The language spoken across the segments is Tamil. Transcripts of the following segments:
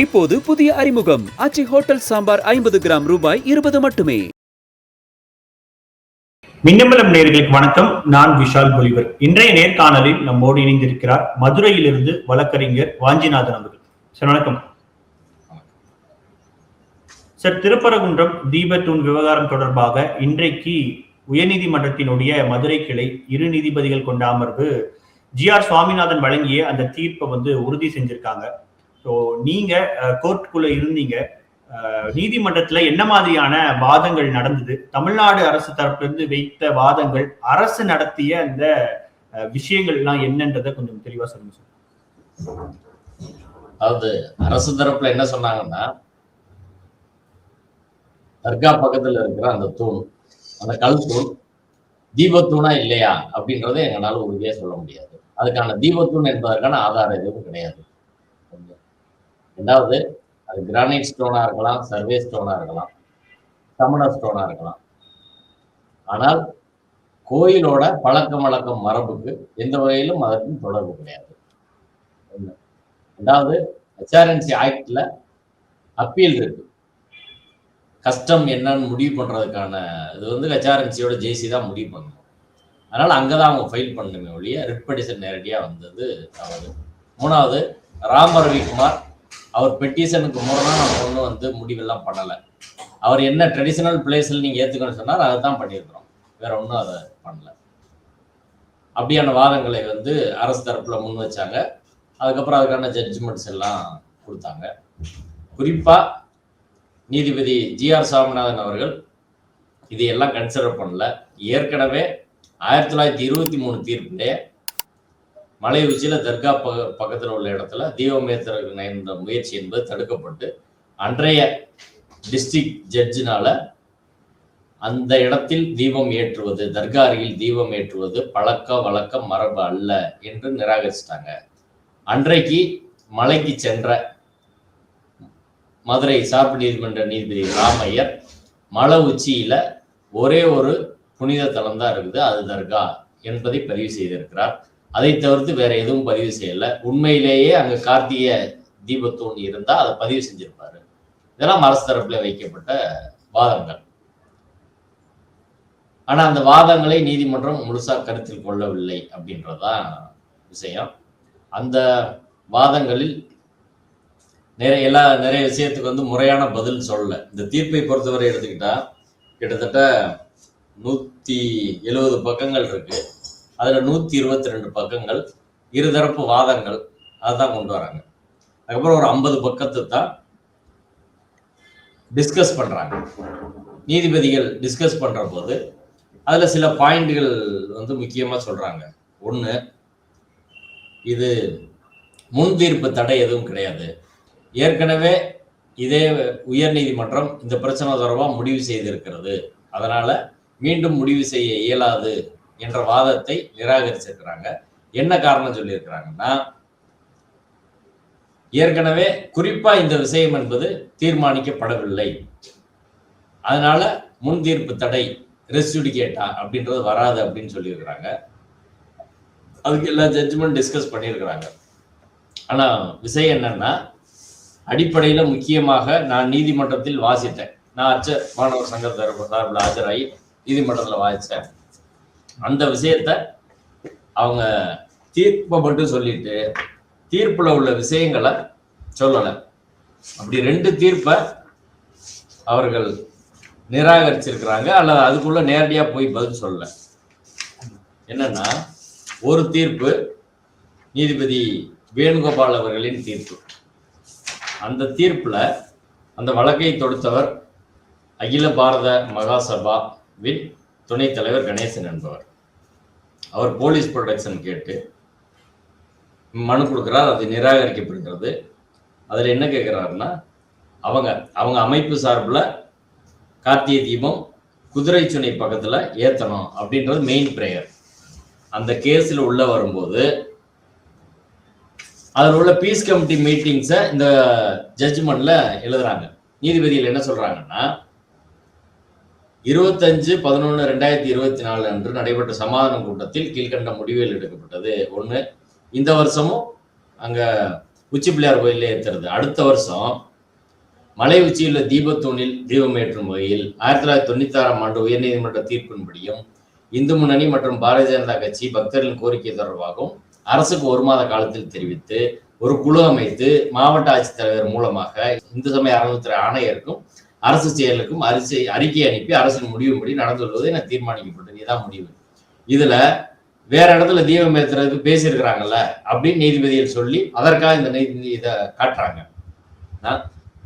இப்போது புதிய அறிமுகம். ஆச்சி ஹோட்டல் சாம்பார் ஐம்பது கிராம் ரூபாய் இருபது மட்டுமே. மின்னம்பலம் நேர்களுக்கு வணக்கம். நான் விஷால் பொலிவர் இன்றைய நேர்காணலில் நம்மோடு இணைந்திருக்கிறார் மதுரையிலிருந்து வழக்கறிஞர் வாஞ்சிநாதன் அவர்கள். சார் வணக்கம். சார் திருப்பரங்குன்றம் தீபத்தூண் விவகாரம் தொடர்பாக இன்றைக்கு உயர்நீதிமன்றத்தினுடைய மதுரை கிளை இரு நீதிபதிகள் கொண்ட அமர்வு ஜி ஆர் சுவாமிநாதன் வழங்கிய அந்த தீர்ப்பை வந்து உறுதி செஞ்சிருக்காங்க. ஸோ நீங்க கோர்ட்டுக்குள்ள இருந்தீங்க. நீதிமன்றத்துல என்ன மாதிரியான வாதங்கள் நடந்தது? தமிழ்நாடு அரசு தரப்பிலிருந்து வைத்த வாதங்கள் அரசு நடத்திய அந்த விஷயங்கள்லாம் விஷயங்கள் எல்லாம் என்னன்றதை கொஞ்சம் தெளிவா சொல்லுங்க சார். அதாவது அரசு தரப்புல என்ன சொன்னாங்கன்னா தர்கா பக்கத்துல இருக்கிற அந்த தூண் அந்த கல் தூண் தீபத்தூணா இல்லையா? அப்படின்றத எங்களால உறுதியா சொல்ல முடியாது. அதுக்கான தீபத்தூண் என்பதற்கான ஆதாரம் எதுவும் கிடையாது. ரெண்டாவது அது கிரானைட் ஸ்டோனா இருக்கலாம் சர்வே ஸ்டோனா இருக்கலாம் சமண ஸ்டோனா இருக்கலாம். ஆனால் கோயிலோட பழக்கம் வழக்கம் மரபுக்கு எந்த வகையிலும் அதற்கும் தொடர்பு கிடையாது. ரெண்டாவது ஹெச்ஆர்என்சி ஆக்டில் அப்பீல் இருக்கு. கஷ்டம் என்னன்னு முடிவு பண்ணுறதுக்கான இது வந்து ஹெச்ஆர்என்சியோட ஜேசி தான் முடிவு பண்ணணும். அதனால அங்கதான் அவங்க ஃபைல் பண்ணணுமே ஒழிய ரிட் பெட்டிஷன் நேரடியாக வந்தது தவறு. மூணாவது ராம் ரவிக்குமார் அவர் பெட்டிஷனுக்கு மூலமாக நம்ம ஒன்றும் வந்து முடிவெல்லாம் பண்ணலை. அவர் என்ன ட்ரெடிஷ்னல் பிளேஸில் நீங்கள் ஏற்றுக்கணும்னு சொன்னார் அதை தான் பண்ணியிருக்கிறோம். வேற ஒன்றும் அதை பண்ணல. அப்படியான வாதங்களை வந்து அரசு தரப்பில் முன் வச்சாங்க. அதுக்கப்புறம் அதுக்கான ஜட்ஜ்மெண்ட்ஸ் எல்லாம் கொடுத்தாங்க. குறிப்பாக நீதிபதி ஜி ஆர் சாமிநாதன் அவர்கள் இதையெல்லாம் கன்சிடர் பண்ணல. ஏற்கனவே ஆயிரத்தி தொள்ளாயிரத்தி இருபத்தி மூணு தீர்ப்பிலே மலை உச்சியில தர்கா பக பக்கத்தில் உள்ள இடத்துல தீபம் நயந்த முயற்சி என்பது தடுக்கப்பட்டு அன்றைய டிஸ்ட்ரிக்ட் ஜட்ஜினால அந்த இடத்தில் தீபம் ஏற்றுவது தர்கா அருகில் தீபம் ஏற்றுவது பழக்க வழக்கம் மரபு அல்ல என்று நிராகரிச்சிட்டாங்க. அன்றைக்கு மலைக்கு சென்ற மதுரை சார்பு நீதிமன்ற நீதிபதி ராமையர் மலை உச்சியில ஒரே ஒரு புனித தலம் தான் இருக்குது அது தர்கா என்பதை பதிவு செய்திருக்கிறார். அதை தவிர்த்து வேற எதுவும் பதிவு செய்யல. உண்மையிலேயே அங்க கார்த்திகை தீபத்தூண் இருந்தா அதை பதிவு செஞ்சிருப்பாரு. இதெல்லாம் அரசு தரப்புல வைக்கப்பட்ட வாதங்கள். ஆனா அந்த வாதங்களை நீதிமன்றம் முழுசா கருத்தில் கொள்ளவில்லை அப்படின்றதான் விஷயம். அந்த வாதங்களில் நிறைய எல்லா நிறைய விஷயத்துக்கு வந்து முறையான பதில் சொல்லல. இந்த தீர்ப்பை பொறுத்தவரை எடுத்துக்கிட்டா கிட்டத்தட்ட நூத்தி எழுபது பக்கங்கள் இருக்கு. அதில் நூற்றி இருபத்தி ரெண்டு பக்கங்கள் இருதரப்பு வாதங்கள் அதுதான் கொண்டு வராங்க. அதுக்கப்புறம் ஒரு ஐம்பது பக்கத்தை தான் டிஸ்கஸ் பண்ணுறாங்க நீதிபதிகள் டிஸ்கஸ் பண்ணுற போது அதில் சில பாயிண்ட்கள் வந்து முக்கியமாக சொல்கிறாங்க ஒன்று இது முன் தீர்ப்பு தடை எதுவும் கிடையாது. ஏற்கனவே இதே உயர்நீதிமன்றம் இந்த பிரச்சனை தொடர்பாக முடிவு செய்திருக்கிறது. அதனால் மீண்டும் முடிவு செய்ய இயலாது. என்ற வாதத்தை நிராகரிச்சிருக்கிறாங்க. என்ன காரணம் சொல்லியிருக்கிறாங்கன்னா ஏற்கனவே குறிப்பா இந்த விஷயம் என்பது தீர்மானிக்கப்படவில்லை. அதனால முன் தீர்ப்பு தடை ரெஸ்டுடிகேட்டா அப்படின்றது வராது அப்படின்னு சொல்லியிருக்கிறாங்க. அதுக்கு எல்லா ஜட்ஜ்மெண்ட் டிஸ்கஸ் பண்ணியிருக்கிறாங்க. ஆனா விஷயம் என்னன்னா அடிப்படையில முக்கியமாக நான் நீதிமன்றத்தில் வாசித்தேன். நான் அச்ச மாணவர் சங்க தரப்பு சார்பில் ஆஜராகி நீதிமன்றத்தில் வாசித்தேன். அந்த விஷயத்த அவங்க தீர்ப்பை மட்டும் சொல்லிட்டு தீர்ப்பில் உள்ள விஷயங்களை சொல்லலை. அப்படி ரெண்டு தீர்ப்பை அவர்கள் நிராகரிச்சிருக்கிறாங்க அல்லது அதுக்குள்ள நேரடியாக போய் பதில் சொல்லல. என்னன்னா ஒரு தீர்ப்பு நீதிபதி வேணுகோபால் அவர்களின் தீர்ப்பு. அந்த தீர்ப்பில் அந்த வழக்கை தொடுத்தவர் அகில பாரத மகாசபாவின் துணைத் தலைவர் கணேசன் என்பவர். அவர் போலீஸ் ப்ரொடெக்ஷன் கேட்டு மனு கொடுக்கிறார் அது நிராகரிக்கப்படுகிறது. அதில் என்ன கேட்குறாருன்னா அவங்க அவங்க அமைப்பு சார்பில் கார்த்திகை தீபம் குதிரை சுனை பக்கத்தில் ஏற்றணும் அப்படின்றது மெயின் ப்ரேயர் அந்த கேஸில் உள்ளே வரும்போது அதில் உள்ள பீஸ் கமிட்டி மீட்டிங்ஸை இந்த ஜட்ஜ்மெண்ட்டில் எழுதுறாங்க. நீதிபதியில் என்ன சொல்கிறாங்கன்னா இருபத்தஞ்சு பதினொன்று ரெண்டாயிரத்தி இருபத்தி நாலு அன்று நடைபெற்ற சமாதான கூட்டத்தில் கீழ்கண்ட முடிவுகள் எடுக்கப்பட்டது. ஒன்று இந்த வருஷமும் அங்க உச்சி பிள்ளையார் கோயில்ல ஏற்றுறது அடுத்த வருஷம் மலை உச்சியுள்ள தீபத்தூணில் தீபம் ஏற்றும் வகையில் ஆயிரத்தி தொள்ளாயிரத்தி தொண்ணூத்தி ஆறாம் ஆண்டு உயர்நீதிமன்ற தீர்ப்பின்படியும் இந்து முன்னணி மற்றும் பாரதிய ஜனதா கட்சி பக்தர்களின் கோரிக்கை தொடர்பாகவும் அரசுக்கு ஒரு மாத காலத்தில் தெரிவித்து ஒரு குழு அமைத்து மாவட்ட ஆட்சித்தலைவர் மூலமாக இந்து சமய அறநிலைத்துறை ஆணையருக்கும் அரசு செயலுக்கும் அரசு அறிக்கை அனுப்பி அரசின் முடிவுபடி நடந்து வருவது என தீர்மானிக்கப்பட்டது இதுதான் முடிவு. இதுல வேற இடத்துல தீபம் ஏத்துறதுக்கு பேசியிருக்கிறாங்கல்ல அப்படின்னு நீதிபதிகள் சொல்லி அதற்காக இந்த நீதி இதை காட்டுறாங்க.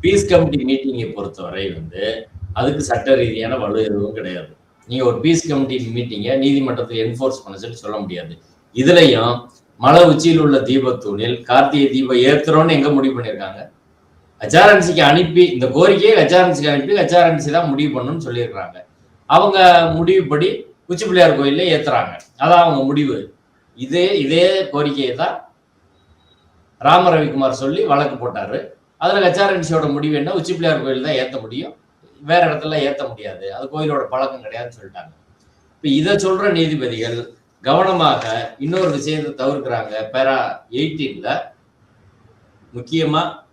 பீஸ் கமிட்டி மீட்டிங்கை பொறுத்தவரை வந்து அதுக்கு சட்ட ரீதியான வலு எதுவும் கிடையாது. நீங்க ஒரு பீஸ் கமிட்டி மீட்டிங்கை நீதிமன்றத்தில் என்ஃபோர்ஸ் பண்ண சொல்லி சொல்ல முடியாது. இதுலயும் மலை உச்சியில் உள்ள தீபத்தூணில் கார்த்திகை தீபம் ஏத்துறோம்னு எங்க முடிவு பண்ணியிருக்காங்க? ஹெச்ஆர்என்சிக்கு அனுப்பி இந்த கோரிக்கையை ஹெச்ஆர்என்சிக்கு அனுப்பி ஹெச்ஆர்என்சி தான் முடிவு பண்ணணும்னு சொல்லியிருக்கிறாங்க. அவங்க முடிவுப்படி உச்சி பிள்ளையார் கோயில்ல ஏத்துறாங்க. அதான் அவங்க முடிவு. இதே இதே கோரிக்கையை தான் ராம ரவிக்குமார் சொல்லி வழக்கு போட்டாரு. அதில் ஹெச்ஆர்என்சியோட முடிவு என்ன? உச்சி பிள்ளையார் கோயில் தான் ஏற்ற முடியும். வேற இடத்துல ஏற்ற முடியாது. அது கோயிலோட பழக்கம் கிடையாதுன்னு சொல்லிட்டாங்க. இப்போ இதை சொல்ற நீதிபதிகள் கவனமாக இன்னொரு விஷயத்தை தவிர்க்கிறாங்க. பேரா எயிட்டீன்ல முக்கியமாக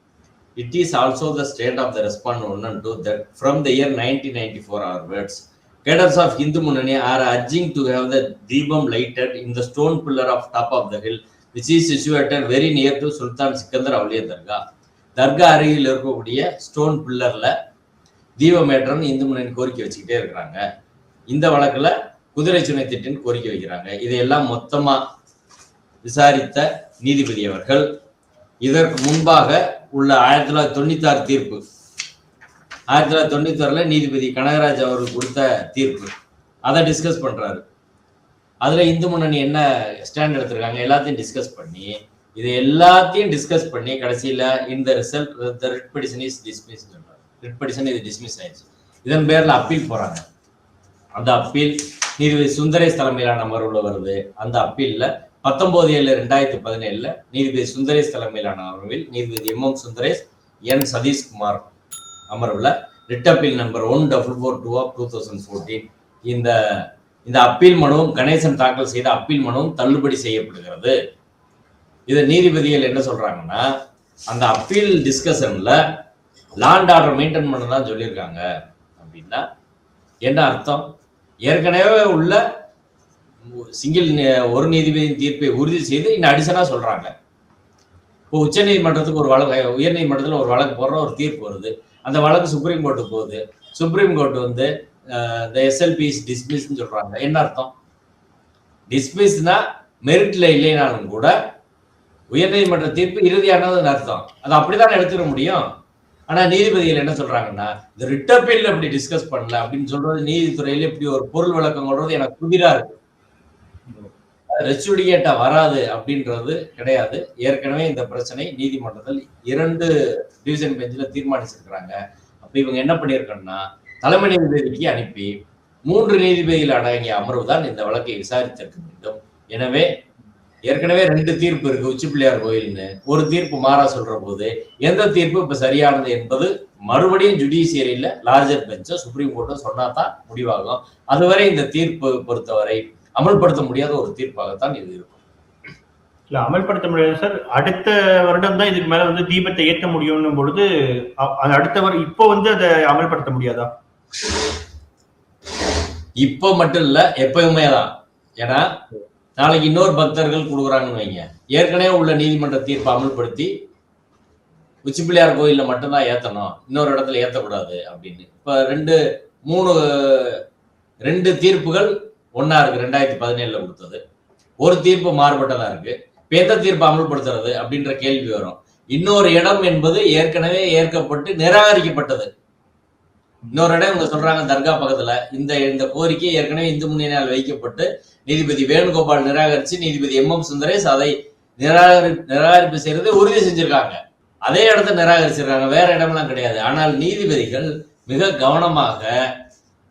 it is also the state of the respond one and two that from the year nineteen ninety four or words cadres of Hindu Munani are urging to have the Deepam lighted in the stone pillar of top of the hill, which is situated very near to Sultan Sikandar Awliya Dargah. தர்கா அருகில் இருக்கக்கூடிய ஸ்டோன் பில்லரில் தீபமேற்றம்னு இந்து முன்னணி கோரிக்கை வச்சுக்கிட்டே இருக்கிறாங்க. இந்த வழக்கில் குதிரை சுனை திட்டம் கோரிக்கை வைக்கிறாங்க. இதையெல்லாம் மொத்தமாக விசாரித்த நீதிபதி அவர்கள். இதற்கு முன்பாக உள்ள ஆயிரத்தி தொள்ளாயிரத்தி தொண்ணூத்தி ஆறு தீர்ப்பு. ஆயிரத்தி தொள்ளாயிரத்தி தொண்ணூத்தி ஆறுல நீதிபதி கனகராஜ் அவர்கள் கொடுத்த தீர்ப்பு. அதை டிஸ்கஸ் பண்றாரு. அதுல இந்து முன்னணி என்ன ஸ்டாண்ட் எடுத்திருக்காங்க எல்லாத்தையும் டிஸ்கஸ் பண்ணி இது எல்லாத்தையும் டிஸ்கஸ் பண்ணி கடைசியில இந்த result the writ petition is dismiss writ petition இது டிஸ்மிஸ் ஆயிடுச்சு. இதன் பேர்ல அப்பீல் போறாங்க. அந்த அப்பீல் நீதிபதி சுந்தரேஷ் தலைமையிலான அமர்வுல வருது. அந்த அப்பீல்ல பத்தொன்பது ஏழு ரெண்டாயிரத்தி பதினேழுல நீதிபதி சுந்தரேஷ் தலைமையிலான அமர்வில் நீதிபதி M M Sundaresh N Satishkumar அமர்வுல writ appeal number one double four two of two thousand fourteen. இந்த இந்த அப்பீல் மனுவும் கணேசன் தாக்கல் செய்த அப்பீல் மனுவும் தள்ளுபடி செய்யப்படுகிறது. இதை நீதிபதிகள் என்ன சொல்றாங்கன்னா அந்த அப்பீல் டிஸ்கஷன்ல லாண்ட் ஆர்டர் மெயின்டைன் பண்ண தான் சொல்லியிருக்காங்க. அப்படின்னா என்ன அர்த்தம்? ஏற்கனவே உள்ள சிங்கிள் ஒரு நீதிபதியின் தீர்ப்பை உறுதி செய்து இன்னும் அடிஷனா சொல்றாங்க. இப்போ உச்ச நீதிமன்றத்துக்கு ஒரு வழக்கு உயர் நீதிமன்றத்தில் ஒரு வழக்கு போடுற ஒரு தீர்ப்பு வருது. அந்த வழக்கு சுப்ரீம் கோர்ட்டு போகுது. சுப்ரீம் கோர்ட் வந்து இந்த எஸ்எல்பி டிஸ்மிஸ்ன்னு சொல்றாங்க. என்ன அர்த்தம்? டிஸ்மிஸ்னா மெரிட்ல இல்லைனாலும் கூட உயர்நீதிமன்ற தீர்ப்பு இறுதியானதுன்னு அர்த்தம். அது அப்படிதான் எடுத்துட முடியும்? ஆனா நீதிபதிகள் என்ன சொல்றாங்கன்னா இந்த ரிட்டப்பீல் அப்படி டிஸ்கஸ் பண்ணல அப்படின்னு சொல்றது நீதித்துறையில இப்படி ஒரு பொருள் விளக்கம் கொள்றது எனக்கு புதிரா இருக்கு. ரெச்சுடிகேட்டா வராது அப்படின்றது கிடையாது. ஏற்கனவே இந்த பிரச்சனை நீதிமன்றத்தில் இரண்டு டிவிஷன் பெஞ்சில் தீர்மானிச்சிருக்கிறாங்க. அப்ப இவங்க என்ன பண்ணியிருக்கணும்னா தலைமை நீதிபதிக்கு அனுப்பி மூன்று நீதிபதிகள் அடங்கிய அமர்வு தான் இந்த வழக்கை விசாரித்திருக்க வேண்டும். எனவே ஏற்கனவே ரெண்டு தீர்ப்பு இருக்கு உச்சி பிள்ளையார் கோயில்னு. ஒரு தீர்ப்பு மாறா சொல்ற போது எந்த தீர்ப்பு இப்ப சரியானது என்பது மறுபடியும் ஜுடிஷியரியில லார்ஜர் பெஞ்சோ சுப்ரீம் கோர்ட்டோ சொன்னா தான் முடிவாகும். அதுவரை இந்த தீர்ப்பு பொறுத்தவரை அமல்படுத்த முடியாத ஒரு தீர்ப்பாகத்தான் இது இருக்கும். இல்ல அமல்படுத்த முடியாது சார். அடுத்த வருடம் தான் இதுக்கு மேல வந்து தீபத்தை ஏத்த முடியும்னும் பொழுது அடுத்த வருடம் இப்போ வந்து அதை அமல்படுத்த முடியாதா? இப்போ மட்டும் இல்ல எப்பவுமே தான். ஏன்னா நாளைக்கு இன்னொரு பக்தர்கள் கொடுக்குறாங்கன்னு வைங்க. ஏற்கனவே உள்ள நீதிமன்ற தீர்ப்பை அமல்படுத்தி உச்சி பிள்ளையார் கோயில்ல மட்டும்தான் ஏத்தணும். இன்னொரு இடத்துல ஏத்தக்கூடாது அப்படின்னு. இப்ப ரெண்டு மூணு ரெண்டு தீர்ப்புகள் ஒன்னா இருக்கு ரெண்டாயிரத்தி பதினேழுல கொடுத்தது. ஒரு தீர்ப்பு மாறுபட்டதா இருக்கு. பெத்த எந்த தீர்ப்பு அமல்படுத்துறது அப்படின்ற கேள்வி வரும். இன்னொரு இடம் என்பது ஏற்கனவே ஏற்கப்பட்டு நிராகரிக்கப்பட்டது. இன்னொரு இடம் இவங்க சொல்றாங்க தர்கா பக்கத்துல. இந்த இந்த கோரிக்கை ஏற்கனவே இந்து முன்னணியால் வைக்கப்பட்டு நீதிபதி வேணுகோபால் நிராகரிச்சு நீதிபதி எம் எம் சுந்தரேஷ் அதை நிராகரி நிராகரிப்பு செய்யறதை உறுதி செஞ்சிருக்காங்க. அதே இடத்த நிராகரிச்சிருக்காங்க வேற இடம்லாம் கிடையாது. ஆனால் நீதிபதிகள் மிக கவனமாக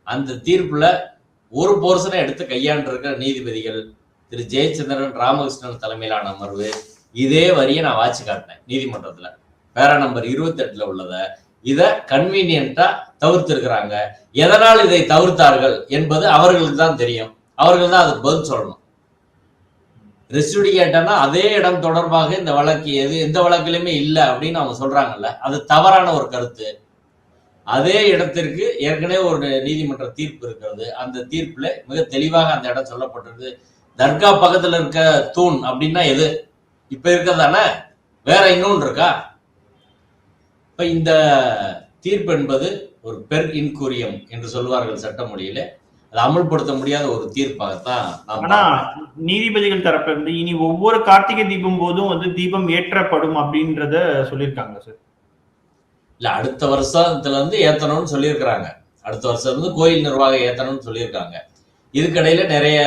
அந்த தீர்ப்புல ஒரு போர்ஷனை எடுத்து கையாண்டிருக்கிற நீதிபதிகள் திரு ஜெயச்சந்திரன் ராமகிருஷ்ணன் தலைமையிலான அமர்வு இதே வரியை நான் வாட்சி காட்டினேன் நீதிமன்றத்துல. பேரா நம்பர் இருபத்தி எட்டுல உள்ளத இதை கன்வீனியண்டா தவிர்த்திருக்கிறாங்க. எதனால் இதை தவிர்த்தார்கள் என்பது அவர்களுக்கு தான் தெரியும். அவர்கள் தான் அதுக்கு பதில் சொல்லணும். ரெஸ்டியூடி அதே இடம் தொடர்பாக இந்த வழக்கு எது எந்த வழக்கிலுமே இல்லை அப்படின்னு அவங்க சொல்றாங்கல்ல அது தவறான ஒரு கருத்து. அதே இடத்திற்கு ஏற்கனவே ஒரு நீதிமன்ற தீர்ப்பு இருக்கிறது. அந்த தீர்ப்புல மிக தெளிவாக அந்த இடம் சொல்லப்பட்டிருக்கு தர்கா பக்கத்துல இருக்க தூண் அப்படின்னா எது? இப்ப இருக்கிறதானே? வேற இன்னொன்று இருக்கா? இப்ப இந்த தீர்ப்பு என்பது ஒரு பெர் இன்கூரியம் என்று சொல்வார்கள் சட்ட மொழியில. அதை அமுல்படுத்த முடியாத ஒரு தீர்ப்பாகத்தான் ஆனா நீதிபதிகள் தரப்புல இருந்து இனி ஒவ்வொரு கார்த்திகை தீபம் போதும் வந்து தீபம் ஏற்றப்படும் அப்படின்றத சொல்லியிருக்காங்க சார். இல்ல அடுத்த வருஷத்துல இருந்து ஏத்தணும்னு சொல்லியிருக்கிறாங்க. அடுத்த வருஷம் இருந்து கோயில் நிர்வாகம் ஏத்தணும்னு சொல்லியிருக்காங்க. இதுக்கடையில நிறைய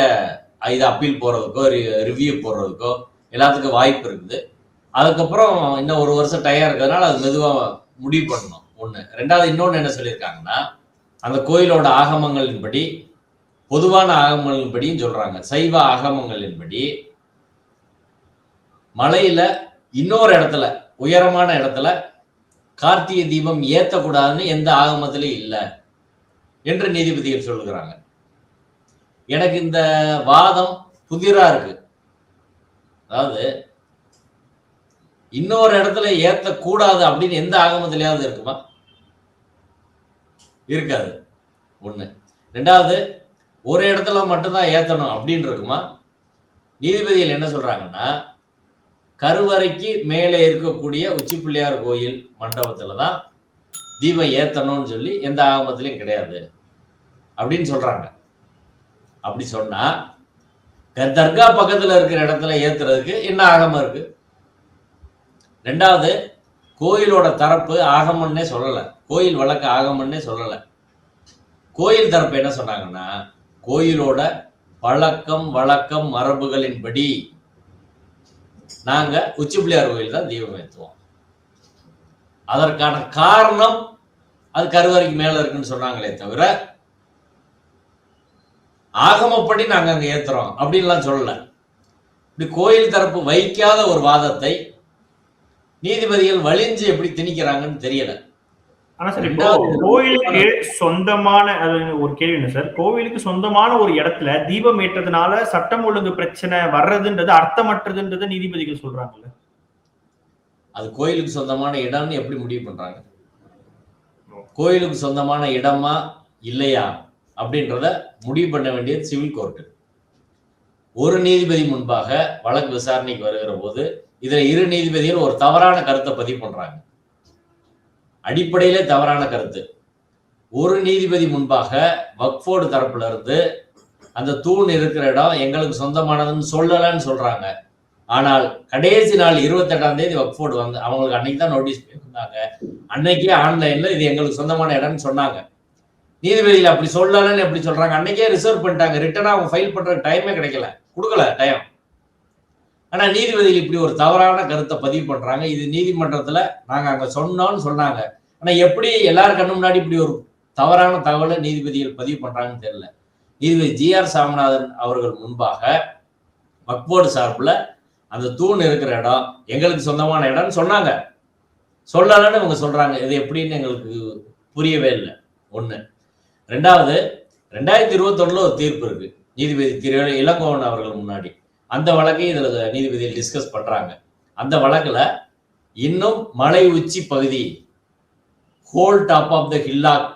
இது அப்பீல் போறதுக்கோ ரிவ்யூ போடுறதுக்கோ எல்லாத்துக்கும் வாய்ப்பு இருக்குது. அதுக்கப்புறம் இன்னும் ஒரு வருஷம் டயர் இருக்கிறதுனால அது மெதுவாக முடிவு பண்ணணும். ஒன்று ரெண்டாவது இன்னொன்று என்ன சொல்லியிருக்காங்கன்னா அந்த கோயிலோட ஆகமங்களின்படி பொதுவான ஆகமங்களின்படியும் சொல்றாங்க. சைவ ஆகமங்களின்படி மலையில இன்னொரு இடத்துல உயரமான இடத்துல கார்த்திகை தீபம் ஏத்தக்கூடாதுன்னு எந்த ஆகமத்திலையும் இல்லை என்று நீதிபதிகள் சொல்லுகிறாங்க. எனக்கு இந்த வாதம் புதிரா இருக்கு. அதாவது இன்னொரு இடத்துல ஏத்தக்கூடாது அப்படின்னு எந்த ஆகமத்திலேயாவது இருக்குமா? இருக்காது. ஒண்ணு. ரெண்டாவது ஒரு இடத்துல மட்டும்தான் ஏத்தணும் அப்படின்னு இருக்குமா? நீதிபதிகள் என்ன சொல்றாங்கன்னா கருவறைக்கு மேலே இருக்கக்கூடிய உச்சி பிள்ளையார் கோயில் மண்டபத்தில் தான் தீபம் ஏத்தணும்னு சொல்லி எந்த ஆகமத்திலையும் கிடையாது. அப்படின்னு சொல்றாங்க. அப்படி சொன்னா தர்கா பக்கத்துல இருக்கிற இடத்துல ஏத்துறதுக்கு என்ன ஆகமம் இருக்கு? ரெண்டாவது கோயிலோட தரப்பு ஆகமன்னே சொல்லலை. கோயில் வழக்கு ஆகமன்னே சொல்லலை. கோயில் தரப்பு என்ன சொன்னாங்கன்னா கோயிலோட பழக்கம் வழக்கம் மரபுகளின்படி நாங்க உச்சி பிள்ளையார் கோயில் தான் தீபம் ஏற்றுவோம். அதற்கான காரணம் அது கருவறைக்கு மேல இருக்குன்னு சொன்னாங்களே தவிர ஆகமப்படி நாங்க அங்க ஏத்துறோம் அப்படின்லாம் சொல்லல. இப்படி கோயில் தரப்பு வைக்காத ஒரு வாதத்தை நீதிபதிகள் வலிஞ்சு எப்படி திணிக்கிறாங்கன்னு தெரியல. ஆனா சார் இப்போ கோயிலுக்கு சொந்தமான அது ஒரு கேள்வி என்ன சார். கோவிலுக்கு சொந்தமான ஒரு இடத்துல தீபம் ஏற்றதுனால சட்டம் ஒழுங்கு பிரச்சனை வர்றதுன்றது அர்த்தமற்றதுன்றத நீதிபதிகள் சொல்றாங்கல்ல. அது கோயிலுக்கு சொந்தமான இடம்னு எப்படி முடிவு பண்றாங்க? கோயிலுக்கு சொந்தமான இடமா இல்லையா அப்படின்றத முடிவு பண்ண வேண்டியது சிவில் கோர்ட்டு. ஒரு நீதிபதி முன்பாக வழக்கு விசாரணைக்கு வருகிற போது இதுல இரு நீதிபதிகள் ஒரு தவறான கருத்தை பதிவு பண்றாங்க. அடிப்படையிலே தவறான கருத்து. ஒரு நீதிபதி முன்பாக வக்ஃபோர்டு தரப்புல இருந்து அந்த தூண் இருக்கிற இடம் எங்களுக்கு சொந்தமானதுன்னு சொல்லலன்னு சொல்றாங்க. ஆனால் கடைசி நாள் இருபத்தெட்டாம் தேதி வக்ஃபோர்டு வந்து அவங்களுக்கு அன்னைக்கு தான் நோட்டீஸ் பண்ணியிருந்தாங்க அன்னைக்கே ஆன்லைன்ல இது எங்களுக்கு சொந்தமான இடம்னு சொன்னாங்க. நீதிபதியில் அப்படி சொல்லலன்னு எப்படி சொல்றாங்க? அன்னைக்கே ரிசர்வ் பண்ணிட்டாங்க. ரிட்டர்னா அவங்க ஃபைல் பண்றதுக்கு டைமே கிடைக்கல. கொடுக்கல டைம் ஆனா நீதிபதிகள் இப்படி ஒரு தவறான கருத்தை பதிவு பண்றாங்க. இது நீதிமன்றத்துல நாங்க அங்க சொன்னோம்னு சொன்னாங்க. ஆனா எப்படி எல்லாரும் கண்ணு முன்னாடி இப்படி ஒரு தவறான தகவலை நீதிபதிகள் பதிவு பண்றாங்கன்னு தெரியல. நீதிபதி ஜி ஆர் சாமிநாதன் அவர்கள் முன்பாக வக்போர்டு சார்பில் அந்த தூண் இருக்கிற இடம் எங்களுக்கு சொந்தமான இடம்னு சொன்னாங்க. சொல்லலன்னு இவங்க சொல்றாங்க. இது எப்படின்னு எங்களுக்கு புரியவே இல்லை. ஒன்று ரெண்டாவது ரெண்டாயிரத்தி இருபத்தொன்னுல ஒரு தீர்ப்பு இருக்கு. நீதிபதி திரு இளங்கோவன் அவர்கள் முன்னாடி. அந்த வழக்கை இதில் நீதிபதியில் டிஸ்கஸ் பண்ணுறாங்க அந்த வழக்கில் இன்னும் மலை உச்சி பகுதி whole top of the hillock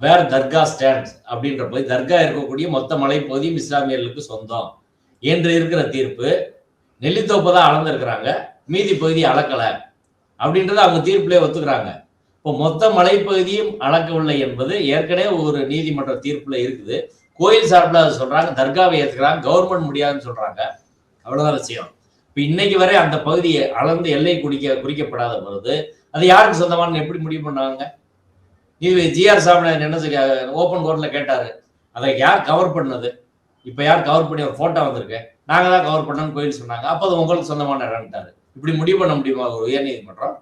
where dargah stands அப்படின்ற போய் தர்கா இருக்கக்கூடிய மொத்த மலைப்பகுதியும் இஸ்லாமியர்களுக்கு சொந்தம் என்று இருக்கிற தீர்ப்பு நெல்லித்தோப்பை தான் அளந்திருக்கிறாங்க மீதி பகுதி அளக்கலை அப்படின்றத அவங்க தீர்ப்பிலே ஒத்துக்கிறாங்க. இப்போ மொத்த மலைப்பகுதியும் அளக்கவில்லை என்பது ஏற்கனவே ஒரு நீதிமன்ற தீர்ப்பில் இருக்குது. கோயில் சார்பில் அதை சொல்றாங்க தர்காவை ஏற்றுக்கிறாங்க கவர்மெண்ட் முடியாதுன்னு சொல்றாங்க. அவ்வளவுதான் விஷயம் இப்போ இன்னைக்கு வரை அந்த பகுதியை அளந்து எல்லை குடிக்க குறிக்கப்படாத பொழுது அது யாருக்கு சொந்தமானு எப்படி முடிவு பண்ணாங்க? இது ஜிஆர் சாமிநாதன் என்ன சொல்லி ஓப்பன் கோர்ட்ல கேட்டாரு. அதை யார் கவர் பண்ணது? இப்போ யார் கவர் பண்ணி ஒரு போட்டோ வந்திருக்கு? நாங்க தான் கவர் பண்ணோம்னு கோயில் சொன்னாங்க. அப்போ அது உங்களுக்கு சொந்தமான இடம்ட்டாரு இப்படி முடிவு பண்ண முடியுமா? ஒரு உயர் நீதிமன்றம்?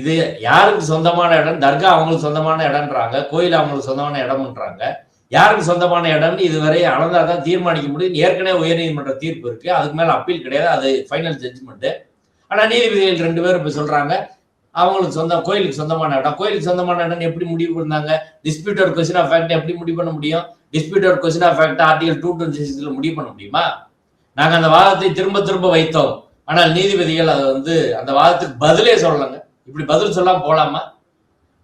இது யாருக்கு சொந்தமான இடம்? தர்கா அவங்களுக்கு சொந்தமான இடம்ன்றாங்க கோயில் அவங்களுக்கு சொந்தமான இடம்ன்றாங்க. யாருக்கு சொந்தமான இடம்னு இதுவரை அளந்தாதான் தீர்மானிக்க முடியும். ஏற்கனவே உயர்நீதிமன்ற தீர்ப்பு இருக்கு. அதுக்கு மேல அப்பீல் கிடையாது. அது ஃபைனல் ஜட்ஜ்மெண்ட்டு ஆனா நீதிபதிகள் ரெண்டு பேரும் இப்ப சொல்றாங்க. அவங்களுக்கு சொந்த கோயிலுக்கு சொந்தமான இடம். கோயிலுக்கு சொந்தமான இடம் எப்படி முடிவு பண்ணாங்க? டிஸ்பியூட்டர் கொஸ்டின் ஆஃப் ஃபேக்ட் எப்படி முடிவு பண்ண முடியும்? Disputed question of fact article two twenty சிக்ஸ்ல முடிவு பண்ண முடியுமா? நாங்க அந்த வாதத்தை திரும்ப திரும்ப வைத்தோம். ஆனால் நீதிபதிகள் அதை வந்து அந்த வாதத்துக்கு பதிலே சொல்லலைங்க. இப்படி பதில் சொல்லாம போலாமா?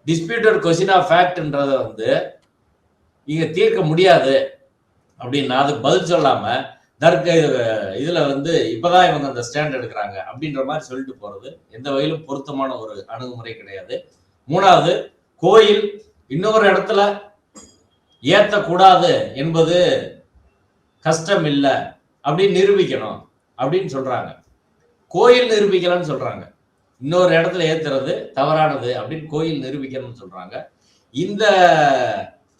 டிஸ்பியூட்டட் கொஸ்டின் ஆஃப் ஃபேக்ட்ன்றதை வந்து இங்கே தீர்க்க முடியாது அப்படின்னா அது பதில் சொல்லாம தர்க்க இதுல வந்து இப்பதான் இவங்க அந்த ஸ்டாண்ட் எடுக்கிறாங்க அப்படின்ற மாதிரி சொல்லிட்டு போறது எந்த வகையிலும் பொருத்தமான ஒரு அணுகுமுறை கிடையாது. மூணாவது கோயில் இன்னொரு இடத்துல ஏத்தக்கூடாது என்பது கஷ்டம் இல்லை அப்படின்னு நிரூபிக்கணும் அப்படின்னு சொல்றாங்க. கோயில் நிரூபிக்கலாம்னு சொல்றாங்க. இன்னொரு இடத்துல ஏத்துறது தவறானது அப்படின்னு கோயில் நிரூபிக்கணும்னு சொல்றாங்க. இந்த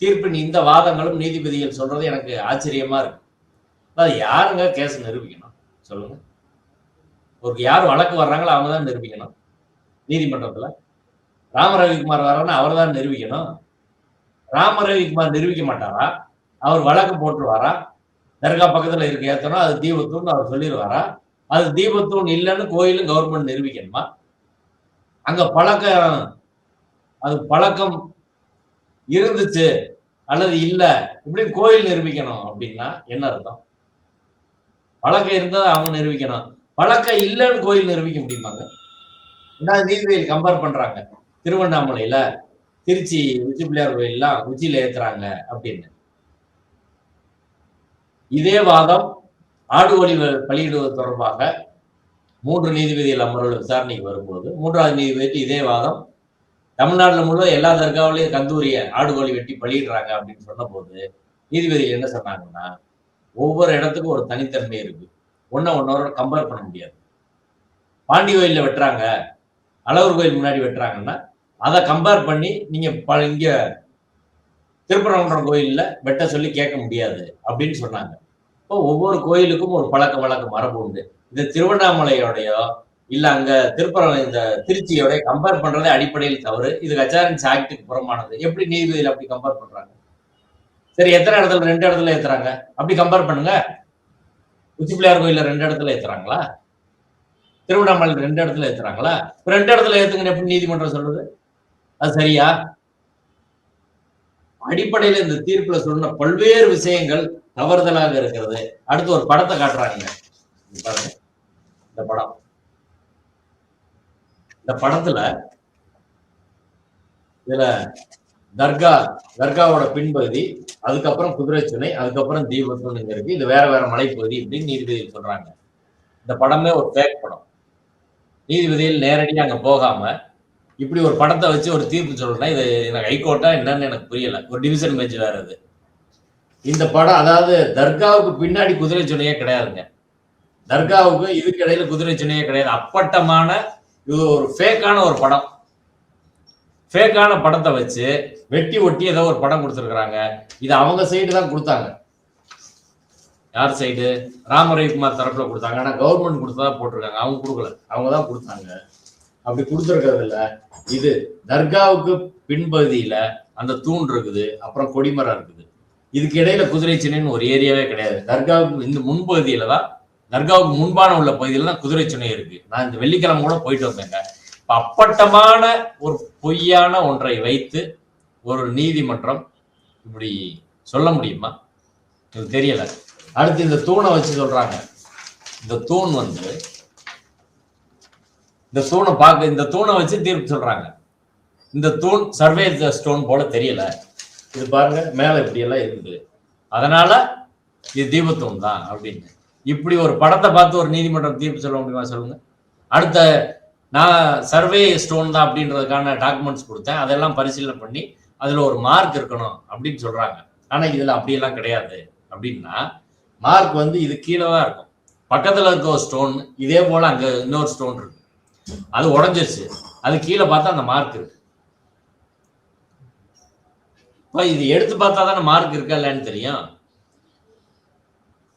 தீர்ப்பின் இந்த வாதங்களும் நீதிபதிகள் சொல்றது எனக்கு ஆச்சரியமா இருக்கு. அது யாருங்க கேஸ் நிரூபிக்கணும்? சொல்லுங்க. ஒரு யார் வழக்கு வர்றாங்களோ அவங்க தான் நிரூபிக்கணும். நீதிமன்றத்தில். ராம ரவிக்குமார் வர்றாருன்னா அவர் தான் நிரூபிக்கணும். ராம ரவிக்குமார் நிரூபிக்க மாட்டாரா? அவர் வழக்கு போட்டுருவாரா? தர்கா பக்கத்தில் இருக்க ஏத்தணும் அது தீபத்தூன் அவர் சொல்லிடுவாரா அது தீபத்தூன் இல்லைன்னு கோயிலும் கவர்மெண்ட் நிரூபிக்கணுமா? அங்க பழக்கம் அது பழக்கம் இருந்துச்சு. அல்லது இல்ல இப்படின்னு கோயில் நிரூபிக்கணும் அப்படின்னா என்ன அர்த்தம்? பழக்கம் இருந்தால் அவங்க நிரூபிக்கணும். பழக்கம் இல்லைன்னு கோயில் நிரூபிக்க முடியுமாங்க? ரெண்டாவது நீதிபதிகள் கம்பேர் பண்றாங்க. திருவண்ணாமலையில திருச்சி உச்சி பிள்ளையார் கோயில்லாம் உச்சியில ஏத்துறாங்க அப்படின்னு. இதே வாதம் ஆடு ஒளி பலியிடுவது தொடர்பாக மூன்று நீதிபதிகள் அமர்வுகள் விசாரணைக்கு வரும்போது மூன்றாவது நீதிபதி இதே வாதம் தமிழ்நாட்டில் முழு எல்லா தர்காவிலையும் கந்தூரிய ஆடு கோழி வெட்டி பழியிடுறாங்க அப்படின்னு சொன்னபோது நீதிபதிகள் என்ன சொன்னாங்கன்னா ஒவ்வொரு இடத்துக்கும் ஒரு தனித்தன்மை இருக்கு. ஒன்றை ஒன்னோட கம்பேர் பண்ண முடியாது. பாண்டி கோயிலில் வெட்டுறாங்க அழகர் கோயில் முன்னாடி வெட்டுறாங்கன்னா அதை கம்பேர் பண்ணி நீங்க ப இங்க திருப்பரங்குன்றம் கோயில்ல வெட்ட சொல்லி கேட்க முடியாது அப்படின்னு சொன்னாங்க. இப்போ ஒவ்வொரு கோயிலுக்கும் ஒரு பழக்க வழக்க மரபு உண்டு இந்த திருவண்ணாமலையோடையோ இல்ல அங்க திருப்பரம் இந்த திருச்சியோட கம்பேர் பண்றதே அடிப்படையில் தவறு. இது கச்சாரன்ஸ் ஆக்டுக்கு புறமானது. எப்படி நீதிபதியில் அப்படி கம்பேர் பண்றாங்க? சரி எத்தனை இடத்துல ரெண்டு இடத்துல ஏத்துறாங்க? அப்படி கம்பேர் பண்ணுங்க. உச்சி பிள்ளையார் ரெண்டு இடத்துல ஏத்துறாங்களா? திருவண்ணாமலை ரெண்டு இடத்துல ஏத்துறாங்களா? ரெண்டு இடத்துல ஏத்துங்கன்னு எப்படி நீதிமன்றம் சொல்றது அது சரியா? அடிப்படையில இந்த தீர்ப்புல சொன்ன பல்வேறு விஷயங்கள் தவறுதலாக இருக்கிறது. அடுத்து ஒரு படத்தை காட்டுறாங்க. பாருங்க. இந்த படம். இந்த படத்துல இதுல தர்கா தர்காவோட பின்பகுதி அதுக்கப்புறம் குதிரை சுனை அதுக்கப்புறம் தீபத்துன்னு இருக்கு. இது வேற வேற மலைப்பகுதி அப்படின்னு நீதிபதிகள் சொல்றாங்க. இந்த படமே ஒரு ஃபேக் படம். நீதிபதிகள் நேரடியாக அங்க போகாம இப்படி ஒரு படத்தை வச்சு ஒரு தீர்ப்பு சொல்றேன்னா இது எனக்கு ஹைகோர்ட்டா என்னன்னு எனக்கு புரியல. ஒரு டிவிஷன் பெஞ்ச் வேற இது. இந்த படம் அதாவது தர்காவுக்கு பின்னாடி குதிரை சுனையே கிடையாதுங்க. தர்காவுக்கு இதுக்கு இடையில குதிரை சுனையே கிடையாது. அப்பட்டமான இது ஒரு ஃபேக்கான ஒரு படம். ஃபேக்கான படத்தை வச்சு வெட்டி ஒட்டி ஏதோ ஒரு படம் கொடுத்துருக்குறாங்க. இது அவங்க சைடு தான் கொடுத்தாங்க. யார் சைடு ராம ரவிக்குமார் தரப்புல கொடுத்தாங்க. ஆனா கவர்மெண்ட் கொடுத்தா போட்டிருக்காங்க. அவங்க கொடுக்கல. அவங்க தான் கொடுத்தாங்க. அப்படி கொடுத்துருக்கிறது இது தர்காவுக்கு பின்பகுதியில அந்த தூண் இருக்குது. அப்புறம் கொடிமரம் இருக்குது. இதுக்கு இடையில குதிரை சின்னன்னு ஒரு ஏரியாவே கிடையாது. தர்காவுக்கு இந்த முன்பகுதியில தான் தர்காவுக்கு முன்பான உள்ள பகுதியில் தான் குதிரை சுனை இருக்கு. நான் இந்த வெள்ளிக்கிழமை கூட போயிட்டு வந்தேங்க. அப்பட்டமான ஒரு பொய்யான ஒன்றை வைத்து ஒரு நீதிமன்றம் இப்படி சொல்ல முடியுமா? எனக்கு தெரியல. அடுத்து இந்த தூணை வச்சு சொல்றாங்க. இந்த தூண் வந்து இந்த தூணை பார்க்க இந்த தூணை வச்சு தீர்ப்பு சொல்றாங்க. இந்த தூண் சர்வே ஸ்டோன் போல தெரியல. இது பாருங்க மேல இப்படி எல்லாம் இருக்குது. அதனால இது தீபத்தூண் தான் அப்படின்னு. இப்படி ஒரு படத்தை பார்த்து ஒரு நீதிமன்றம் தீர்ப்பு சொல்ல முடியுமா சொல்லுங்க? அடுத்த நான் சர்வே ஸ்டோன் தான் அப்படின்றதுக்கான டாக்குமெண்ட்ஸ் கொடுத்தேன். அதெல்லாம் பரிசீலனை பண்ணி அதுல ஒரு மார்க் இருக்கணும் அப்படின்னு சொல்றாங்க. ஆனா இதுல அப்படியெல்லாம் கிடையாது. அப்படின்னா மார்க் வந்து இது கீழே தான் இருக்கும். பக்கத்துல இருக்க ஒரு ஸ்டோன் இதே போல அங்க இன்னொரு ஸ்டோன் இருக்கு. அது உடஞ்சிருச்சு. அது கீழே பார்த்தா அந்த மார்க் இருக்கு. இப்ப இது எடுத்து பார்த்தா தானே மார்க் இருக்கா இல்லைன்னு தெரியும்.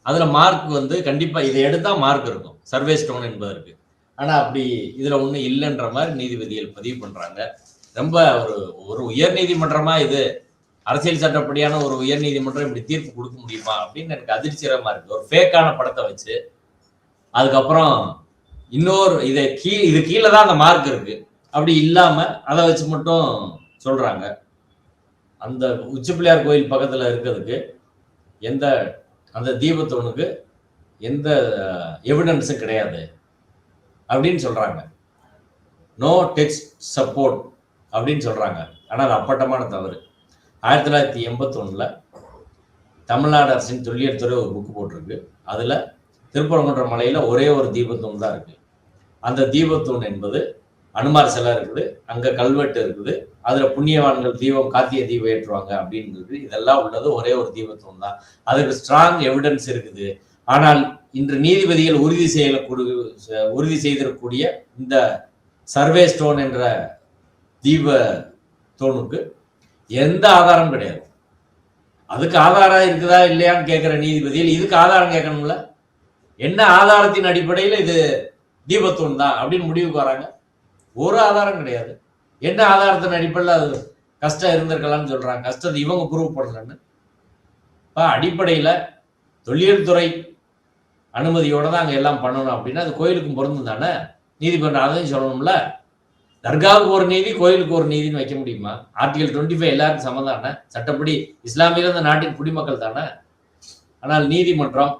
அதுல மார்க் வந்து கண்டிப்பா இதை எடுத்தா மார்க் இருக்கும். சர்வே ஸ்டோன் என்பதற்கு. ஆனா அப்படி இதுல ஒண்ணு இல்லைன்ற மாதிரி நீதிபதிகள் பதிவு பண்றாங்க. ரொம்ப ஒரு ஒரு உயர் நீதிமன்றமா இது? அரசியல் சட்டப்படியான ஒரு உயர் நீதிமன்றம் இப்படி தீர்ப்பு கொடுக்க முடியுமா? அப்படின்னு எனக்கு அதிர்ச்சிகரமா இருக்கு. ஒரு ஃபேக்கான படத்தை வச்சு. அதுக்கப்புறம் இன்னொரு இதை கீ இது கீழே தான் அந்த மார்க் இருக்கு. அப்படி இல்லாம அதை வச்சு மட்டும் சொல்றாங்க. அந்த உச்சி பிள்ளையார் கோயில் பக்கத்துல இருக்கிறதுக்கு எந்த அந்த தீபத்தோனுக்கு எந்த எவிடன்ஸும் கிடையாது. அப்படின்னு சொல்கிறாங்க நோ டெக்ஸ்ட் சப்போர்ட் அப்படின்னு சொல்கிறாங்க ஆனால் அது அப்பட்டமான தவறு. ஆயிரத்தி தொள்ளாயிரத்தி எண்பத்தொன்னில் தமிழ்நாடு அரசின் தொல்லியல் துறை ஒரு புக்கு போட்டிருக்கு. அதில் திருப்பரங்குன்ற மலையில் ஒரே ஒரு தீபத்தூண் தான் இருக்குது அந்த தீபத்தூண் என்பது அனுமார் சிலை இருக்குது அங்க கல்வெட்டு இருக்குது அதுல புண்ணியவான்கள் தீபம் காத்திய தீபம் ஏற்றுவாங்க அப்படின்றது இதெல்லாம் உள்ளது ஒரே ஒரு தீபத்துவம் தான் அதுக்கு ஸ்ட்ராங் எவிடன்ஸ் இருக்குது. ஆனால் இன்று நீதிபதிகள் உறுதி செய்யக்கூடிய உறுதி செய்திருக்கக்கூடிய இந்த சர்வே ஸ்டோன் என்ற தீப தோணுக்கு எந்த ஆதாரம் கிடையாது. அதுக்கு ஆதாரம் இருக்குதா இல்லையான்னு கேட்கிற நீதிபதிகள் இதுக்கு ஆதாரம் கேட்கணும்ல? என்ன ஆதாரத்தின் அடிப்படையில் இது தீபத்தூண் தான் அப்படின்னு முடிவுக்கு வராங்க. ஒரு ஆதாரம் கிடையாது. என்ன ஆதாரத்தின் அடிப்படையில் அது கஷ்டம் இருந்திருக்கலாம்னு சொல்கிறாங்க கஷ்டத்தை இவங்க ப்ரூவ் பண்ணலன்னு இப்போ அடிப்படையில் தொல்லியல் துறை தான் அங்கே எல்லாம் பண்ணணும் அப்படின்னா அது கோயிலுக்கும் பொருந்தும் தானே? நீதிமன்றம் அதையும் சொல்லணும்ல. தர்காவுக்கு ஒரு நீதி கோயிலுக்கு ஒரு நீதின்னு வைக்க முடியுமா? ஆர்டிகல் டுவெண்ட்டி ஃபைவ் எல்லாருக்கும் சமம் தானே? சட்டப்படி இஸ்லாமியில் இந்த நாட்டின் குடிமக்கள் தானே? ஆனால் நீதிமன்றம்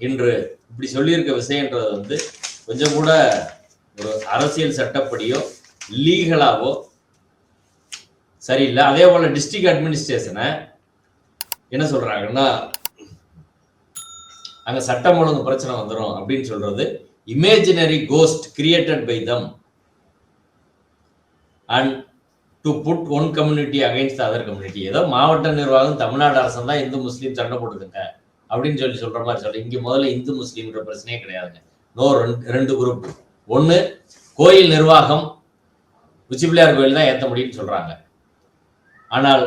இன்று இப்படி சொல்லியிருக்க விஷயன்றது வந்து கொஞ்சம் கூட ஒரு அரசியல் சட்டப்படியோ லீகலாவோ சரியில்லை. அதே போல டிஸ்ட்ரிக்ட் அட்மினிஸ்ட்ரேஷனை என்ன சொல்றாங்கன்னா அங்க சட்டம் ஒழுங்கு பிரச்சனை வந்துடும் அப்படின்னு சொல்றது imaginary ghost created by them and to put one community against other community ஏதோ மாவட்ட நிர்வாகம் தமிழ்நாடு அரசு தான் இந்து முஸ்லீம் சண்டை போட்டுதுங்க. அப்படின்னு சொல்லி சொல்ற மாதிரி சொல்ல இங்க முதல்ல இந்து முஸ்லீம்ன்ற பிரச்சனையே கிடையாதுங்க. நோ ரெண்டு ரெண்டு குரூப் ஒன்று கோயில் நிர்வாகம் உச்சிப்பிள்ளையார் கோயில் தான் ஏற்ற முடியும்னு சொல்கிறாங்க ஆனால்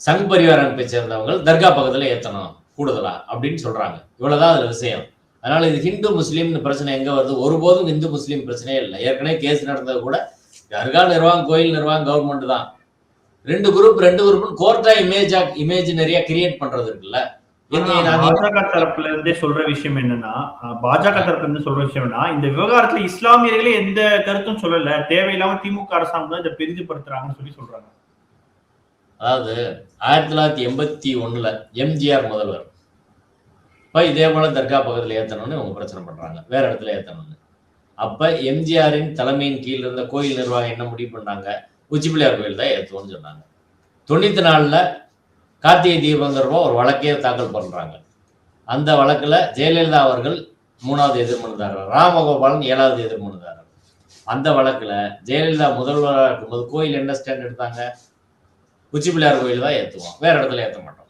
சங் பரிவார அமைப்பை சேர்ந்தவங்க தர்கா பக்கத்தில் ஏற்றணும் கூடுதலா அப்படின்னு சொல்கிறாங்க இவ்வளோதான் அதில் விஷயம். அதனால் இது ஹிந்து முஸ்லீம்னு பிரச்சனை எங்கே வருது? ஒருபோதும் இந்து முஸ்லீம் பிரச்சனையே இல்லை. ஏற்கனவே கேஸ் நடந்தது கூட தர்கா நிர்வாகம் கோயில் நிர்வாகம் கவர்மெண்ட் தான். ரெண்டு குரூப் ரெண்டு குரூப் கோர்ட்டா இமேஜா இமேஜினரியா கிரியேட் பண்ணுறது இருக்குல்ல. பாஜக தரப்புல இருந்தே சொல்ற விஷயம் என்னன்னா பாஜக தரப்புல இருந்து சொல்ற விஷயம் என்னன்னா இந்த விவகாரத்துல இஸ்லாமியர்களே எந்த கருத்தும் சொல்லல. தேவையில்லாம திமுக அரசாங்கம் தான் இதை பெரிதுபடுத்துறாங்கன்னு சொல்லி சொல்றாங்க. அதாவது ஆயிரத்தி தொள்ளாயிரத்தி எண்பத்தி ஒண்ணுல எம்ஜிஆர் முதல்வர். இப்ப இதே போல தர்கா பக்கத்துல ஏத்தணும்னு இவங்க பிரச்சனை பண்றாங்க. வேற இடத்துல ஏத்தணும்னு. அப்ப எம்ஜிஆரின் தலைமையின் கீழ் இருந்த கோயில் நிர்வாகம் என்ன முடிவு பண்ணாங்க? உச்சி பிள்ளையார் கோயில் தான் ஏத்துவோம்னு சொன்னாங்க. தொண்ணூத்தி நாலுல கார்த்திகை தீபங்கிறப்போ ஒரு வழக்கையே தாக்கல் பண்ணுறாங்க அந்த வழக்கில் ஜெயலலிதா அவர்கள் மூணாவது எதிர்மனுதாரர் ராமகோபாலன் ஏழாவது எதிர்மனுதாரர். அந்த வழக்கில் ஜெயலலிதா முதல்வராக இருக்கும்போது கோயில் என்ன ஸ்டாண்ட் எடுத்தாங்க? உச்சிப்பிள்ளையார் கோயில் தான் ஏற்றுவோம் வேற இடத்துல ஏற்ற மாட்டோம்.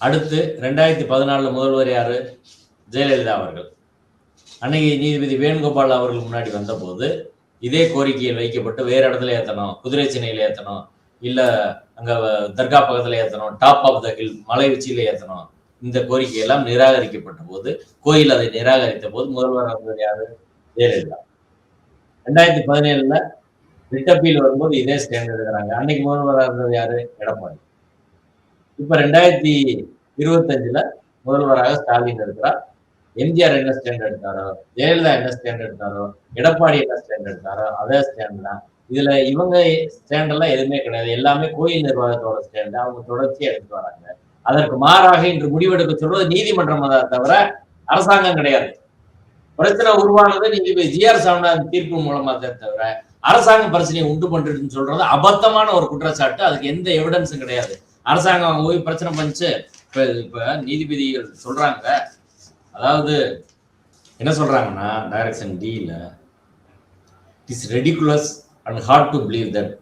அடுத்து ரெண்டாயிரத்தி பதினாலில் முதல்வர் யாரு? ஜெயலலிதா அவர்கள். அன்னைக்கு நீதிபதி வேணுகோபால் அவர்கள் முன்னாடி வந்தபோது இதே கோரிக்கையில் வைக்கப்பட்டு வேறு இடத்துல ஏற்றணும் குதிரை சினையில ஏற்றணும் இல்லை அங்க தர்கா பக்கத்துல ஏற்றணும் டாப் ஆஃப் த ஹில் மலை உச்சியில ஏற்றணும் இந்த கோரிக்கை எல்லாம் நிராகரிக்கப்பட்ட போது கோயில் அதை நிராகரித்த போது முதல்வர் வந்தது யாரு? ஜெயலலிதா. ரெண்டாயிரத்தி பதினேழுல ரிட்டப்பீல் வரும்போது இதே ஸ்டாண்ட் எடுக்கிறாங்க. அன்னைக்கு முதல்வராக இருந்தது யாரு? எடப்பாடி. இப்ப ரெண்டாயிரத்தி இருபத்தஞ்சுல முதல்வராக ஸ்டாலின் இருக்கிறார். எம்ஜிஆர் என்ன ஸ்டாண்ட் எடுத்தாரோ? ஜெயலலிதா என்ன ஸ்டாண்ட் எடுத்தாரோ? எடப்பாடி என்ன ஸ்டாண்ட் எடுத்தாரோ? அதே ஸ்டாண்ட் தான். இதுல இவங்க ஸ்டாண்ட் எல்லாம் எதுவுமே கிடையாது. எல்லாமே கோயில் நிர்வாகத்தோட ஸ்டாண்ட் அவங்க தொடர்ச்சியா எடுத்து வராங்க. அதற்கு மாறாக இன்று முடிவெடுக்க சொல்வது நீதிமன்றம் தான் தவிர அரசாங்கம் கிடையாது. பிரச்சனை உருவானது நீதிபதி ஜி ஆர் சாமிநாதன் தீர்ப்பு மூலமா தான் தவிர அரசாங்கம் பிரச்சனையை உண்டு பண்றதுன்னு சொல்றது அபத்தமான ஒரு குற்றச்சாட்டு. அதுக்கு எந்த எவிடன்ஸும் கிடையாது. அரசாங்கம் அவங்க போய் பிரச்சனை பண்ணிச்சு. இப்ப இப்ப நீதிபதிகள் சொல்றாங்க. அதாவது என்ன சொல்றாங்கன்னா டைரக்ஷன் டில it's ridiculous and hard to believe that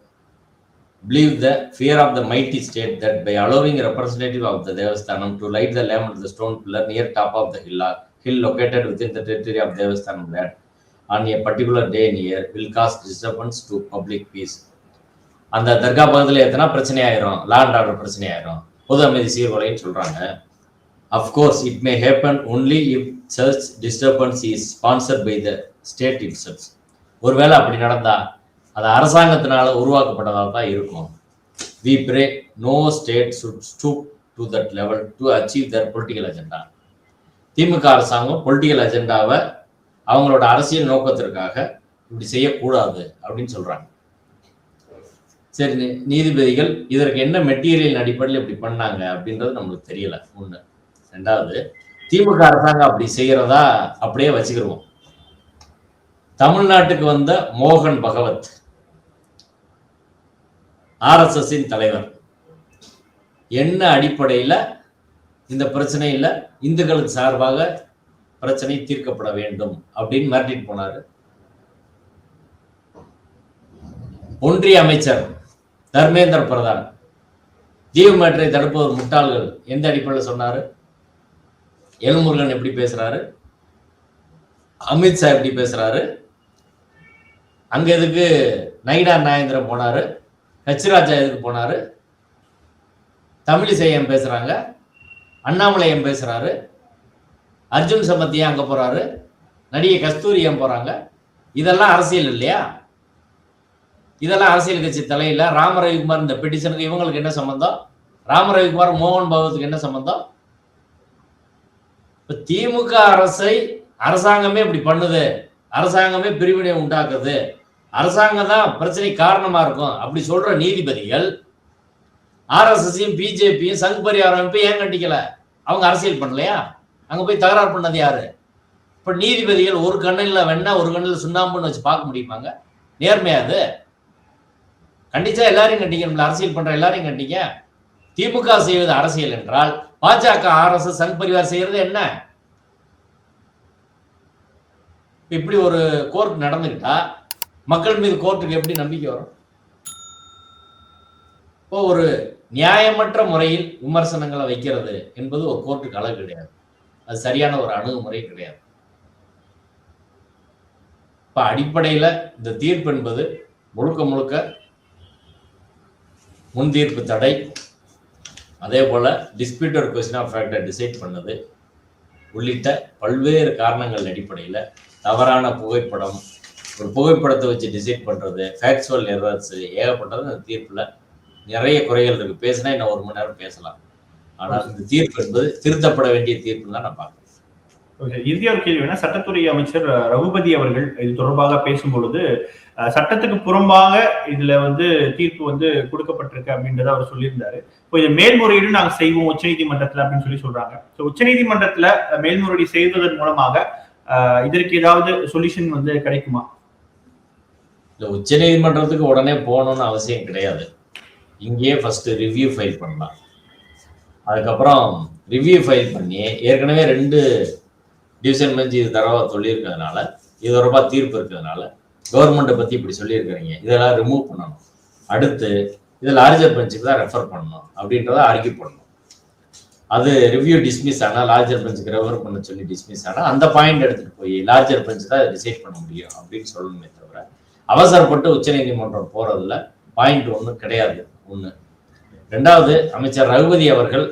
believe the fear of the mighty state that by allowing a representative of the Devasthanam to light the lamp of the stone pillar near top of the hill, hill located within the territory of Devasthanam land on a particular day in year will cause disturbance to public peace. அந்த தர்கா பக்கத்தில் எத்தனா பிரச்சனை ஆயிரும் லா அண்ட் ஆர்டர் பிரச்சனை ஆயிரும் பொது அமைதி சீர்குலைன்னு சொல்றாங்க of course it may happen only if search disturbance is sponsored by the state it ஒருவேளை அப்படி நடந்தா அது அரசாங்கத்தினால உருவாக்கப்பட்டதாக தான் இருக்கும். We pray no state should stoop to that level to achieve their political agenda DMK அரசாங்கம் பொலிட்டிக்கல் அஜெண்டாவை அவங்களோட அரசியல் நோக்கத்திற்காக இப்படி செய்யக்கூடாது அப்படின்னு சொல்றாங்க. சரி நீதிபதிகள் இதற்கு என்ன மெட்டீரியல் அடிப்படையில் இப்படி பண்ணாங்க அப்படின்றது நம்மளுக்கு தெரியல. ஒண்ணு. ரெண்டாவது திமுக அரசாங்கம் அப்படி செய்யறதா அப்படியே வச்சுக்கிருவோம். தமிழ்நாட்டுக்கு வந்த மோகன் பகவத் ஆர்எஸ்எஸ்ஸின் தலைவர். என்ன அடிப்படையில் இந்த பிரச்சனையில் இந்துக்களுக்கு சார்பாக பிரச்சனை தீர்க்கப்பட வேண்டும் அப்படின்னு மிரட்டிட்டு போனார். ஒன்றிய அமைச்சர் தர்மேந்திர பிரதான். தீவுமேற்றை தடுப்பவர் முட்டாள்கள். எந்த அடிப்படையில் சொன்னார்? எல்முருகன் எப்படி பேசுகிறாரு அமித்ஷா எப்படி பேசுகிறாரு அங்கே எதுக்கு நைடா நாயந்திரம் போனார்? ஹச்ராஜா எதுக்கு போனார் தமிழிசையம் பேசுகிறாங்க அண்ணாமலையம் பேசுகிறாரு அர்ஜுன் சம்பத்தியம் அங்கே போகிறாரு நடிகை கஸ்தூரியம் போகிறாங்க இதெல்லாம் அரசியல் இல்லையா? இதெல்லாம் அரசியல் கட்சி தலையில் ராம ரவிக்குமார் இந்த பெட்டிஷனுக்கு இவங்களுக்கு என்ன சம்பந்தம்? ராம ரவிக்குமார் மோகன் பகவத்துக்கு என்ன சம்பந்தம்? இப்போ திமுக அரசை அரசாங்கமே இப்படி பண்ணுது. அரசாங்கமே பிரிவினை உண்டாக்குது. அரசாங்கம் தான் பிரச்சனை காரணமா இருக்கும். அப்படி சொல்ற நீதிபதிகள் ஆர்எஸ்எஸையும் பிஜேபியும் சங் பரிவார அமைப்பை ஏன் கண்டிக்கலை? அவங்க அரசியல் பண்ணலையா? அங்க போய் தகராறு பண்ணது யாரு? இப்ப நீதிபதிகள் ஒரு கண்ணில் வேணா ஒரு கண்ணில் சுண்ணாம்புன்னு வச்சு பார்க்க முடியுமாங்க? நேர்மையா அது? கண்டிச்சா எல்லாரையும் கண்டிக்கணும்ல அரசியல் பண்ற எல்லாரையும் கண்டிக்க. திமுக செய்வது அரசியல் என்றால் பாஜக ஆர்எஸ்எஸ் சங் பரிவார் செய்யறது என்ன? இப்படி ஒரு கோர்ட் நடந்துக்கிட்டா மக்கள் மீது கோர்ட்டுக்கு எப்படி நம்பிக்கை வரும்? இப்போ ஒரு நியாயமற்ற முறையில் விமர்சனங்களை வைக்கிறது என்பது ஒரு கோர்ட்டுக்கு அளவு கிடையாது. அது சரியான ஒரு அணுகுமுறை கிடையாது. இப்ப அடிப்படையில இந்த தீர்ப்பு என்பது முழுக்க முழுக்க முன் தீர்ப்பு தடை. அதே போல disputed question of factor decide பண்ணது. உள்ளிட்ட பல்வேறு காரணங்கள் அடிப்படையில் தவறான புகைப்படம் ஒரு புகைப்படத்தை வச்சு டிசைட் பண்ணுறது ஃபேக்சுவல் எரர்ஸ் ஏகப்பட்டது அந்த தீர்ப்பில் நிறைய குறைகள் இருக்குது பேசினா இன்னும் ஒரு மணி நேரம் பேசலாம். ஆனால் இந்த தீர்ப்பு என்பது திருத்தப்பட வேண்டிய தீர்ப்பு தான் நான் பார்க்குறேன். ஓகே. ஒரு கேள்வி வேணா சட்டத்துறை அமைச்சர் ரகுபதி அவர்கள் இது தொடர்பாக பேசும் பொழுது சட்டத்துக்கு புறம்பாக இதுல வந்து தீர்ப்பு வந்து கொடுக்கப்பட்டிருக்கு அப்படின்றத அவர் சொல்லியிருந்தாரு. இப்போ இது மேல்முறையீடு நாங்கள் செய்வோம் உச்சநீதிமன்றத்துல அப்படின்னு சொல்லி சொல்றாங்க. ஸோ உச்சநீதிமன்றத்துல மேல்முறையீடு செய்வதன் மூலமாக இதற்கு ஏதாவது சொல்யூஷன் வந்து கிடைக்குமா? இல்லை உச்சநீதிமன்றத்துக்கு உடனே போகணும்னு அவசியம் கிடையாது. இங்கேயே ஃபர்ஸ்ட் ரிவ்யூ ஃபைல் பண்ணலாம். அதுக்கப்புறம் ரிவ்யூ ஃபைல் பண்ணி ஏற்கனவே ரெண்டு டிவிஷன் பெஞ்ச் இது தரவா சொல்லியிருக்கிறதுனால இது தொடர்பாக தீர்ப்பு இருக்கிறதுனால கவர்மெண்ட்டை பற்றி இப்படி சொல்லியிருக்கிறீங்க. இதெல்லாம் ரிமூவ் பண்ணணும். அடுத்து இது லார்ஜர் பெஞ்சுக்கு தான் ரெஃபர் பண்ணணும் அப்படின்றத ஆர்கியூ பண்ணணும். அது ரிவ்யூ டிஸ்மிஸ் ஆனால் லார்ஜர் பெஞ்சுக்கு ரெஃபர் பண்ண சொல்லி டிஸ்மிஸ் ஆனால் அந்த பாயிண்ட் எடுத்துகிட்டு போய் லார்ஜர் பெஞ்சு தான் டிசைட் பண்ண முடியும் அப்படின்னு சொல்லணுமே அவசரப்பட்டு உச்சநீதிமன்றம் போறதுல பாயிண்ட் ஒன்றும் கிடையாது ஒன்று ரெண்டாவது அமைச்சர் ரகுபதி அவர்கள்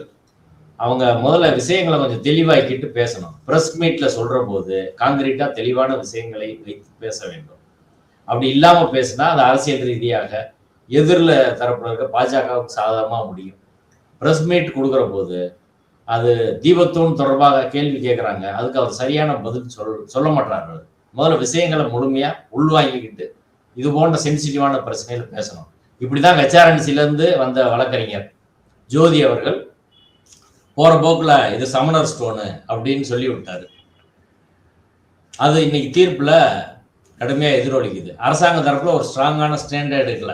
அவங்க முதல்ல விஷயங்களை கொஞ்சம் தெளிவாக்கிட்டு பேசணும். பிரஸ் மீட்ல சொல்ற போது காங்கிரீட்டா தெளிவான விஷயங்களை வைத்து பேச வேண்டும். அப்படி இல்லாம பேசினா அது அரசியல் ரீதியாக எதிரில் தரப்புல இருக்க பாஜகவுக்கு சாதகமாக முடியும். பிரஸ் மீட் கொடுக்குற போது அது தீபத்தூண் தொடர்பாக கேள்வி கேட்குறாங்க அதுக்கு அவர் சரியான பதில் சொல் சொல்ல மாட்டார்கள் முதல்ல விஷயங்களை முழுமையாக உள்வாங்கிக்கிட்டு இது போன்ற சென்சிட்டிவான பிரச்சனைகள் பேசணும். இப்படிதான் தான் இருந்து வந்த வழக்கறிஞர் ஜோதி அவர்கள் போற போக்குல இது சமணர் ஸ்டோனு அப்படின்னு சொல்லி விட்டாரு அது இன்னைக்கு தீர்ப்புல கடுமையா எதிரொலிக்குது. அரசாங்க தரப்புல ஒரு ஸ்ட்ராங்கான ஸ்டாண்டர்ட் எடுக்கல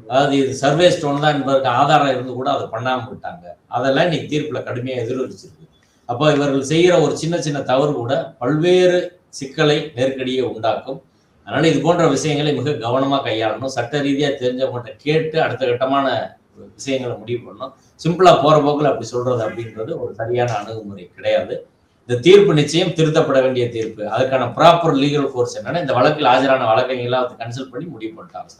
அதாவது இது சர்வே ஸ்டோன் தான் என்பதற்கு ஆதாரம் இருந்து கூட அதை பண்ணாம விட்டாங்க. அதெல்லாம் இன்னைக்கு தீர்ப்புல கடுமையா எதிரொலிச்சிருக்கு. அப்போ இவர்கள் செய்கிற ஒரு சின்ன சின்ன தவறு கூட பல்வேறு சிக்கலை நெருக்கடியை உண்டாக்கும். அதனால இது போன்ற விஷயங்களை மிக கவனமா கையாளணும். சட்ட ரீதியா தெரிஞ்சவங்கள்ட்ட கேட்டு அடுத்த கட்டமான விஷயங்களை முடிவு பண்ணணும். சிம்பிளா போற போக்குல அப்படி சொல்றது அப்படின்றது ஒரு சரியான அணுகுமுறை கிடையாது. இந்த தீர்ப்பு நிச்சயம் திருத்தப்பட வேண்டிய தீர்ப்பு. அதுக்கான ப்ராப்பர் லீகல் கோர்ஸ் என்னன்னா இந்த வழக்கில் ஆஜரான வழக்கறிஞர்களாக அதை கன்சல்ட் பண்ணி முடிவு பண்ணிட்டாங்க.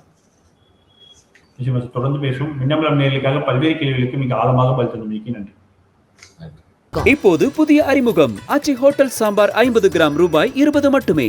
தொடர்ந்து பேசும் மின்னம்பலம் நேர்களுக்காக பல்வேறு கேள்விகளுக்கு மிக ஆழமாக பதில் தந்தமைக்கு நன்றி. இப்போது புதிய அறிமுகம். ஆச்சி ஹோட்டல் சாம்பார் ஐம்பது கிராம் ரூபாய் இருபது மட்டுமே.